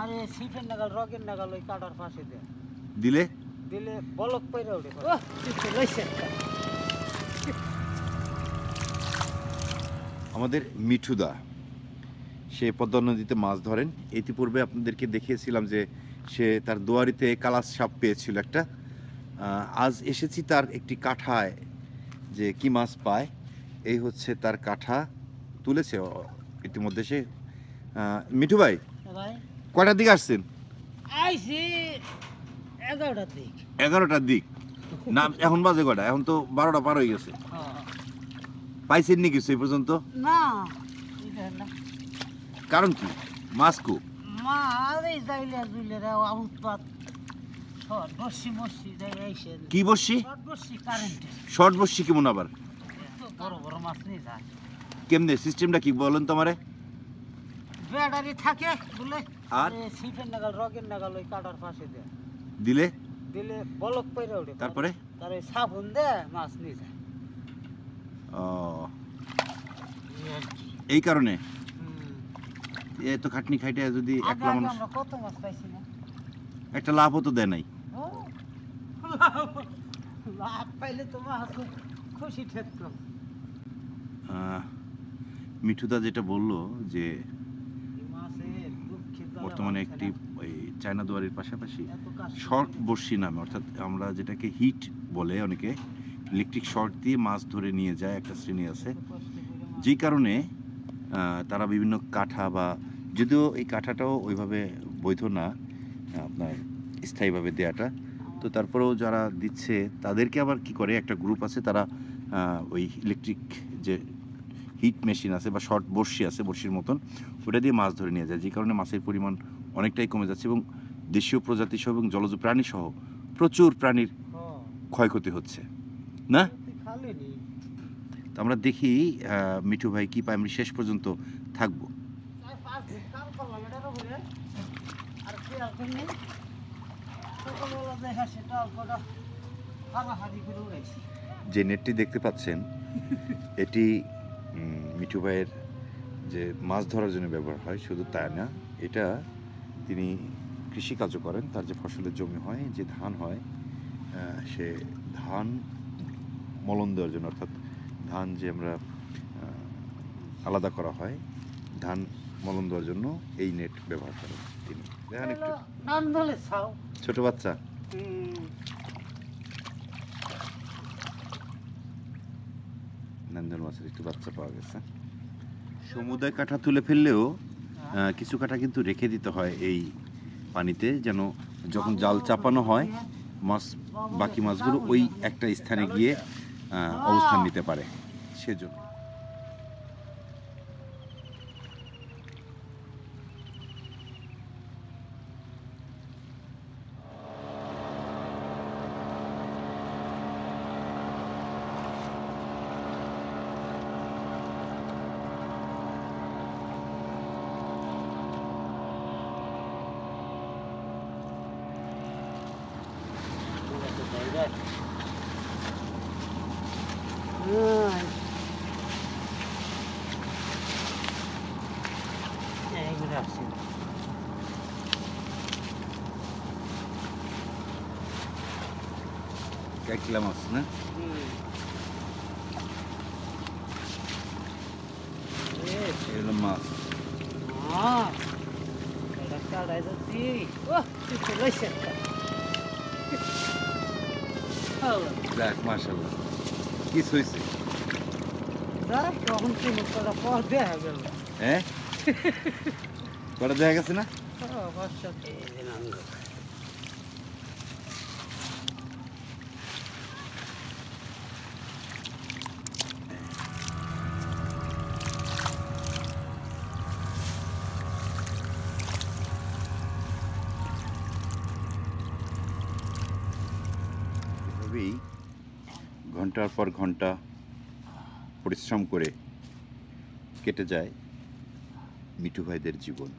আরে সিফের নাগাল রগের নাগাল ওই কাটার পাশে দে দিলে? দিলে বলক পাইরা ওঠে লইছে আমাদের মিঠুদা সে পদ্মা নদীতে মাছ ধরেন। ইতিপূর্বে আপনাদেরকে দেখিয়েছিলাম যে সে তার দুয়ারিতে কালাস সাপ পেয়েছিল একটা। আজ এসেছি তার একটি কাঠায় যে কি মাছ পায়। এই হচ্ছে তার কাঠা তুলেছে। ইতিমধ্যে সে মিঠু ভাই। কয়টার দিকে আসছেন? আইছি এগারোটার দিক। এগারোটার দিক। না এখন বাজে কয়টা? এখন তো বারোটা পার হয়ে গেছে। পাইছেন নি কিছু এই পর্যন্ত? না। কারণ কি? মাছ কু? বসি কি বসছি শর্ট বসি বসছি কেমন আবার? কেমনে? সিস্টেমটা কি বলেন তো আমারে ব্যাটারি থাকে বলে আর? সিফের নাগাল রগের নাগাল ওই কাটার পাশে দে দিলে? দিলে বলক পাইরা ওঠে তারপরে? তার সাবুন দে মাছ নিয়ে যায় ও, এই কারণে। এত খাটনি খাইটে যদি একলা মানুষ কত মাছ পাইছি না? একটা লাভও তো দেয় নাই। লাভ পাইলে তো মাছ খুশি ঠেকত। মিঠুদা যেটা বলল যে বর্তমানে একটি, ওই চায়না দুয়ারির পাশাপাশি শর্ট বর্ষি নামে, অর্থাৎ আমরা যেটাকে হিট বলে অনেকে, ইলেকট্রিক শর্ট দিয়ে মাছ ধরে নিয়ে যায় একটা শ্রেণি আছে। যেই কারণে তারা বিভিন্ন কাঠা বা, যদিও এই কাঠাটাও ওইভাবে বৈধ না, আপনার স্থায়ীভাবে দেয়াটা, তো তারপরেও যারা দিচ্ছে, তাদেরকে আবার কি করে, একটা গ্রুপ আছে, তারা ওই ইলেকট্রিক যে হিট মেশিন আছে বা শর্ট বর্ষি আছে বর্ষির মতন ওটা দিয়ে মাছ ধরে নিয়ে যায় যে কারণে মাছের পরিমাণ অনেকটাই কমে যাচ্ছে এবং দেশীয় প্রজাতি সহ এবং জলজ প্রাণী সহ প্রচুর প্রাণীর হ্যাঁ, ক্ষয়ক্ষতি হচ্ছে। না। তো আমরা দেখি মিঠু ভাই কী পাই আমি শেষ পর্যন্ত থাকব। যে নেটটি দেখতে পাচ্ছেন এটি মিঠু ভাইয়ের যে মাছ ধরার জন্য ব্যবহার হয় শুধু তাই না এটা তিনি কৃষিকাজও করেন। তার যে ফসলের জমি হয় যে ধান হয় সে ধান মলন দেওয়ার জন্য অর্থাৎ ধান যে আমরা আলাদা করা হয় ধান মলন দেওয়ার জন্য এই নেট ব্যবহার করেন তিনি। ছোট বাচ্চা? নন্দন মাছের একটু বাচ্চা পাওয়া গেছে। সমুদায় কাঠা তুলে ফেললেও কিছু কাঠা কিন্তু রেখে দিতে হয় এই পানিতে, যেন যখন জাল চাপানো হয়, মাছ, বাকি মাছগুলো ওই একটা স্থানে গিয়ে অবস্থান নিতে পারে। সেজন্য। হুম। এইগুলো আসছে। কাইকিলা মাছ না হুম। এ, এই হলো মাছ আহ, এটা কাটাই যাচ্ছি। দেখ মাশাল্লাহ কি হয়েছে যাক, তখন কোনো কটা পর দেখা গেল। হ্যাঁ? কটা দেখা গেছে না? এভাবেই ঘণ্টার পর ঘণ্টা পরিশ্রম করে কেটে যায় মিঠু ভাইদের জীবন।